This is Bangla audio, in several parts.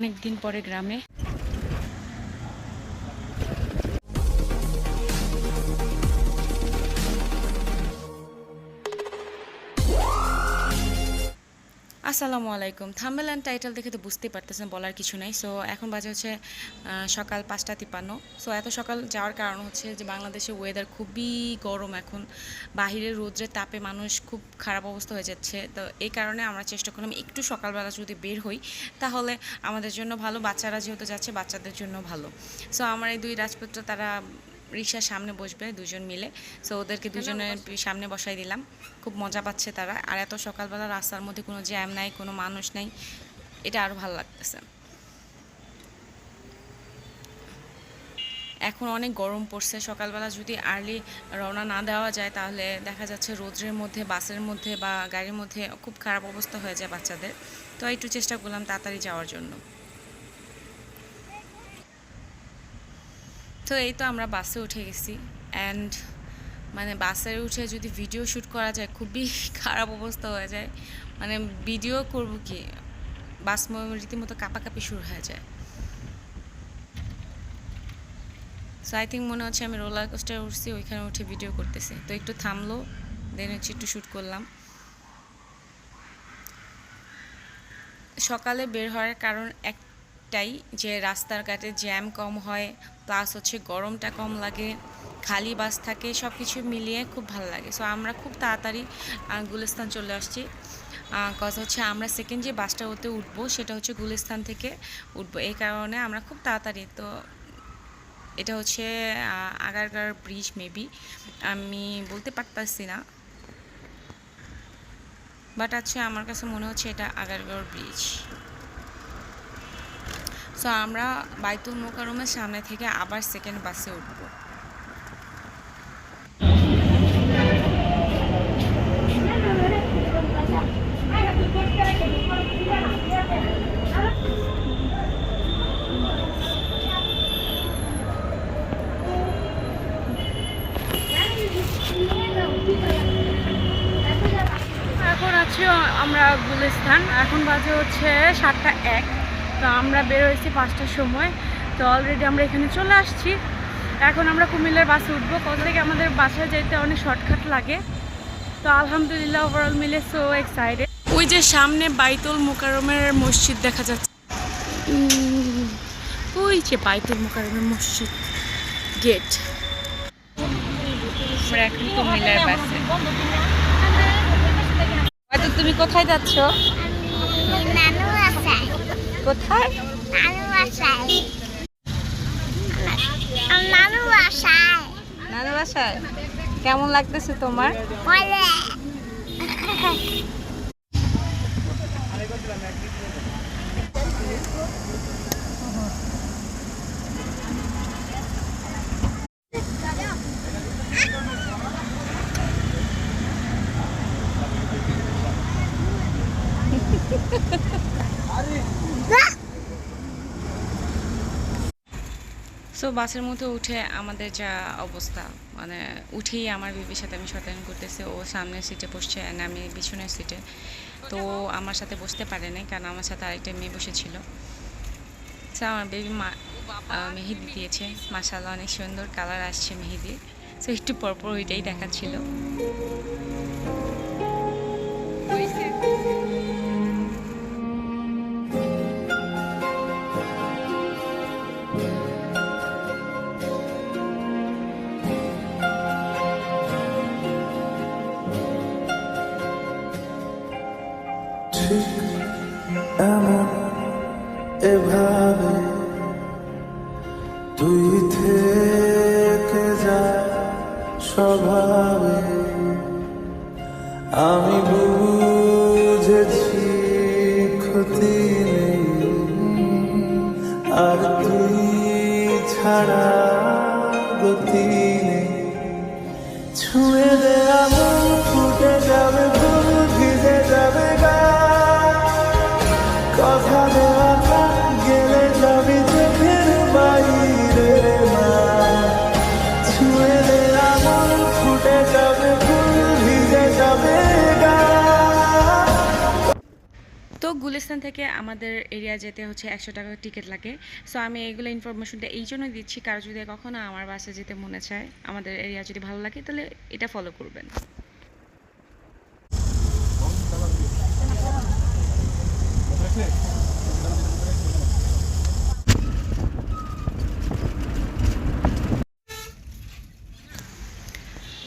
অনেকদিন পরে গ্রামে আসসালামু আলাইকুম। থাম্বেল অ্যান্ড টাইটেল দেখে তো বুঝতেই পারতেছেন, বলার কিছু নাই। সো এখন বাজে হচ্ছে সকাল পাঁচটা তিপ্পান্ন। সো এত সকাল যাওয়ার কারণ হচ্ছে যে, বাংলাদেশে ওয়েদার খুবই গরম এখন। বাহিরের রোদ্রের তাপে মানুষ খুব খারাপ অবস্থা হয়ে যাচ্ছে। তো, এই কারণে আমরা চেষ্টা করলাম একটু সকালবেলা যদি বের হই, তাহলে আমাদের জন্য ভালো। বাচ্চারা যেহেতু যাচ্ছে, বাচ্চাদের জন্য ভালো। সো আমার এই দুই রাজপুত্র, তারা রিক্সার সামনে বসবে দুজন মিলে। সো ওদেরকে দুজনের সামনে বসাই দিলাম। খুব মজা পাচ্ছে তারা। আর এত সকালবেলা রাস্তার মধ্যে কোনো জ্যাম নাই কোনো মানুষ নাই এটা আরও ভালো লাগতেছে। এখন অনেক গরম পড়ছে। সকালবেলা যদি আর্লি রওনা না দেওয়া যায় তাহলে দেখা যাচ্ছে রোদ্রের মধ্যে বাসের মধ্যে বা গাড়ির মধ্যে খুব খারাপ অবস্থা হয়ে যায় বাচ্চাদের। তো একটু চেষ্টা করলাম তাড়াতাড়ি যাওয়ার জন্য। তো এই তো আমরা বাসে উঠে গেছি। অ্যান্ড মানে বাসে উঠে যদি ভিডিও শ্যুট করা যায়, খুবই খারাপ অবস্থা হয়ে যায়। মানে ভিডিও করব কি? বাস রীতিমতো কাঁপাকাঁপি শুরু হয়ে যায়। সো আই থিঙ্ক মনে হচ্ছে আমি রোলার কোস্টার উঠছি, ওইখানে উঠে ভিডিও করতেছি। তো একটু থামলো দেন হচ্ছে একটু শ্যুট করলাম। সকালে বের হওয়ার কারণ একটাই যে রাস্তার ঘাটে জ্যাম কম হয় প্লাস হচ্ছে গরমটা কম লাগে, খালি বাস থাকে সব কিছু মিলিয়ে খুব ভালো লাগে। সো আমরা খুব তাড়াতাড়ি গুলিস্তান চলে আসছি। কজ হচ্ছে আমরা সেকেন্ড যে বাসটা ওতে উঠবো, সেটা হচ্ছে গুলিস্তান থেকে উঠবো। এই কারণে আমরা খুব তাড়াতাড়ি, তো এটা হচ্ছে আগারগাঁর ব্রিজ মেবি আমি বলতে পারতাছি না। বাট আছে আমার কাছে মনে হচ্ছে এটা আগারগাঁও ব্রিজ সো আমরা বাইতুল মোকারমের সামনে থেকে আবার সেকেন্ড বাসে উঠব। এখন আছি আমরা গুলিস্তান। এখন বাজে হচ্ছে সাতটা এক। তো আমরা বের হয়েছি পাঁচটার সময়। তো অলরেডি আমরা এখানে চলে আসছি। এখন আমরা কুমিল্লার বাসে উঠবো। কত থেকে আমাদের বাসায় যেতে অনেক শর্টকাট লাগে। তো আলহামদুলিল্লাহ ওভারঅল মিলে সো এক্সাইটেড ওই যে সামনে বাইতুল মোকারমের মসজিদ দেখা যাচ্ছে। ওই যে বাইতুল মোকারমের মসজিদ গেট। এখন কুমিল্লার বাসে। হয়তো তুমি কোথায় যাচ্ছ? কোথায়? নানু আসাই নানু আসাই নানু বাসায়? কেমন লাগতেছে তোমার? সো বাসের মধ্যে উঠে আমাদের যা অবস্থা মানে উঠেই আমার বেবির সাথে আমি শতায়ন করতেছি, ও সামনের সিটে বসছে and আমি পিছনের সিটে তো আমার সাথে বসতে পারে নাই, কারণ আমার সাথে আরেকটা মেয়ে বসেছিল। সো আমার বেবি মা মেহেদি দিয়েছে। মাসাল্লাহ অনেক সুন্দর কালার আসছে মেহেদির সো একটু পরপর ওইটাই দেখাচ্ছিল। ঠিক এমন এভাবে তুই থেকে যা স্বভাবে। আমি বুঝেছি ক্ষতি আর তুই ছাড়া গতি ছুঁয়ে দে আমল ফুটে যাবে গুলিস্তান থেকে আমাদের এরিয়া যেতে হচ্ছে একশো টাকা টিকিট লাগে। সো আমি এগুলো ইনফরমেশনটা এই জন্য দিচ্ছি, কারও যদি কখনো আমার বাসে যেতে মনে চায়, আমাদের এরিয়া যদি ভালো লাগে, তাহলে এটা ফলো করবেন।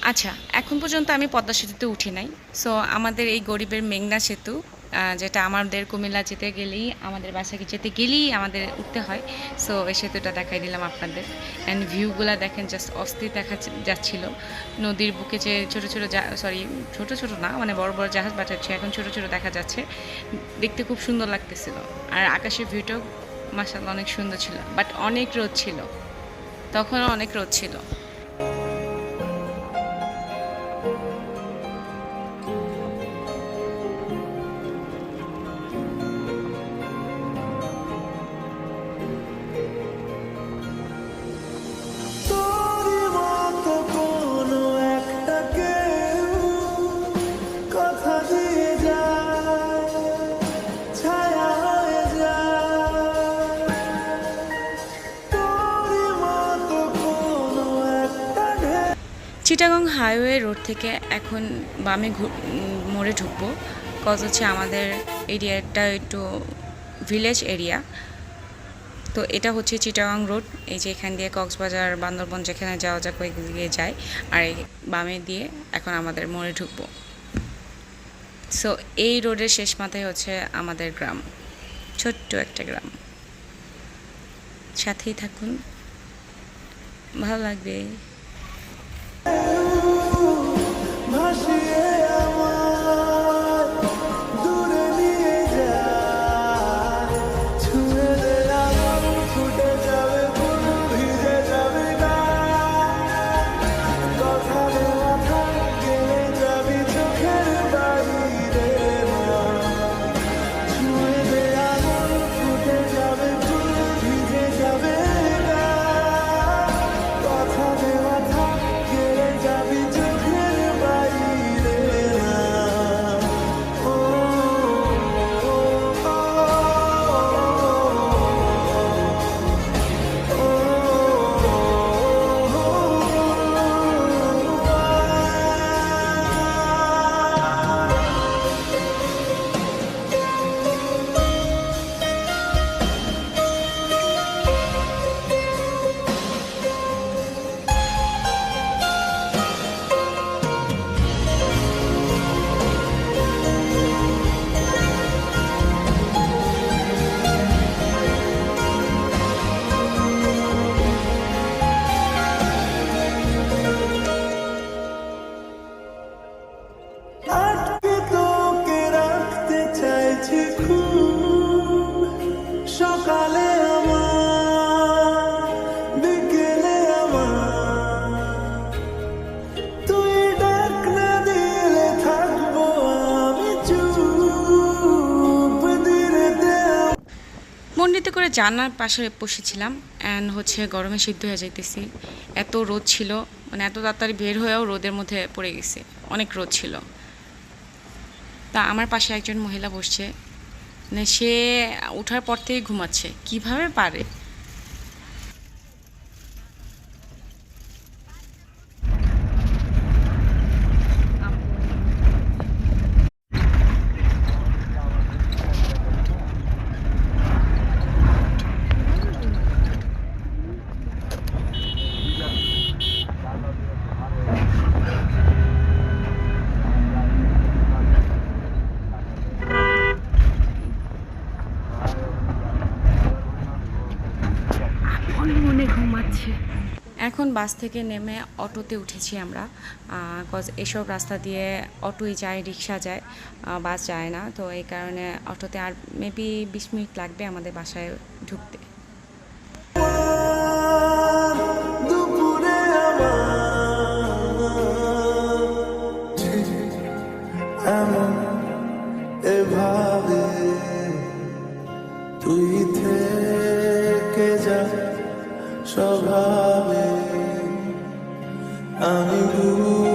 আচ্ছা এখন পর্যন্ত আমি পদ্মা সেতুতে উঠি নাই। সো আমাদের এই গরিবের মেঘনা সেতু। যেটা আমাদের কুমিল্লা যেতে গেলেই, আমাদের বাসাকে যেতে গেলেই আমাদের উঠতে হয়। সো এই সেতুটা দেখাই দিলাম আপনাদের। অ্যান্ড ভিউগুলো দেখেন জাস্ট অস্থির দেখা যাচ্ছিল। নদীর বুকে যে ছোটো ছোটো সরি ছোটো ছোটো না মানে বড় বড় জাহাজ বাটাচ্ছে এখন ছোটো ছোটো দেখা যাচ্ছে। দেখতে খুব সুন্দর লাগতেছিল। আর আকাশের ভিউটাও মাসাল্লাহ অনেক সুন্দর ছিল। বাট অনেক রোদ ছিল। তখনও অনেক রোদ ছিল। চিটাগং হাইওয়ে রোড থেকে এখন বামে মোড়ে ঢুকবো। কজ হচ্ছে আমাদের এরিয়াটা একটু ভিলেজ এরিয়া তো এটা হচ্ছে চিটাগং রোড। এই যে এখান দিয়ে কক্সবাজার, বান্দরবন যেখানে যাওয়া যাক ওই দিকে যায় আর বামে দিয়ে এখন আমাদের মোড়ে ঢুকবো। সো এই রোডের শেষ মাথায় হচ্ছে আমাদের গ্রাম। ছোট্ট একটা গ্রাম। সাথেই থাকুন। ভালো লাগবে। জানার পাশে বসেছিলাম অ্যান্ড হচ্ছে গরমে সিদ্ধ হয়ে যাইতেছি। এত রোদ ছিল মানে এত তাড়াতাড়ি বের হয়েও রোদের মধ্যে পড়ে গেছে, অনেক রোদ ছিল। তা আমার পাশে একজন মহিলা বসছে মানে সে ওঠার পর থেকে ঘুমাচ্ছে, কীভাবে পারে মনে ঘুমাচ্ছে এখন বাস থেকে নেমে অটোতে উঠেছি আমরা কজ এসব রাস্তা দিয়ে অটোই যায়, রিক্সা যায় বাস যায় না। তো এই কারণে অটোতে আর মেবি বিশ মিনিট লাগবে আমাদের বাসায় ঢুকতে। তুই থেকে যা স্বভাবে আমি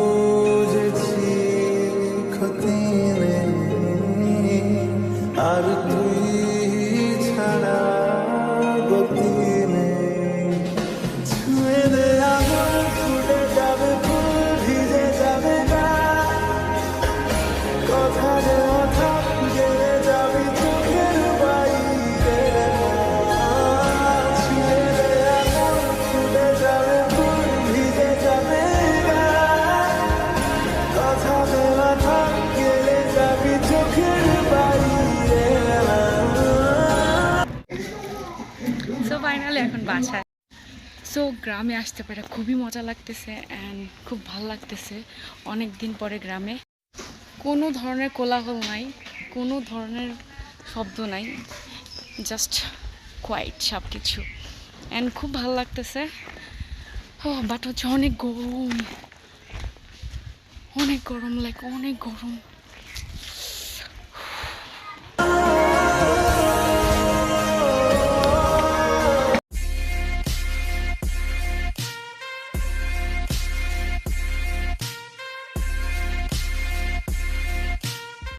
ফাইনালি এখন বাসায়। সো গ্রামে আসতে পারে, খুবই মজা লাগতেছে অ্যান্ড খুব ভালো লাগতেছে। অনেক দিন পরে গ্রামে। কোনো ধরনের কোলাহল নাই, কোনো ধরনের শব্দ নাই জাস্ট কোয়াইট সব কিছু অ্যান্ড খুব ভালো লাগতেছে। ও বাট হচ্ছে অনেক গরম। অনেক গরম লাইক অনেক গরম।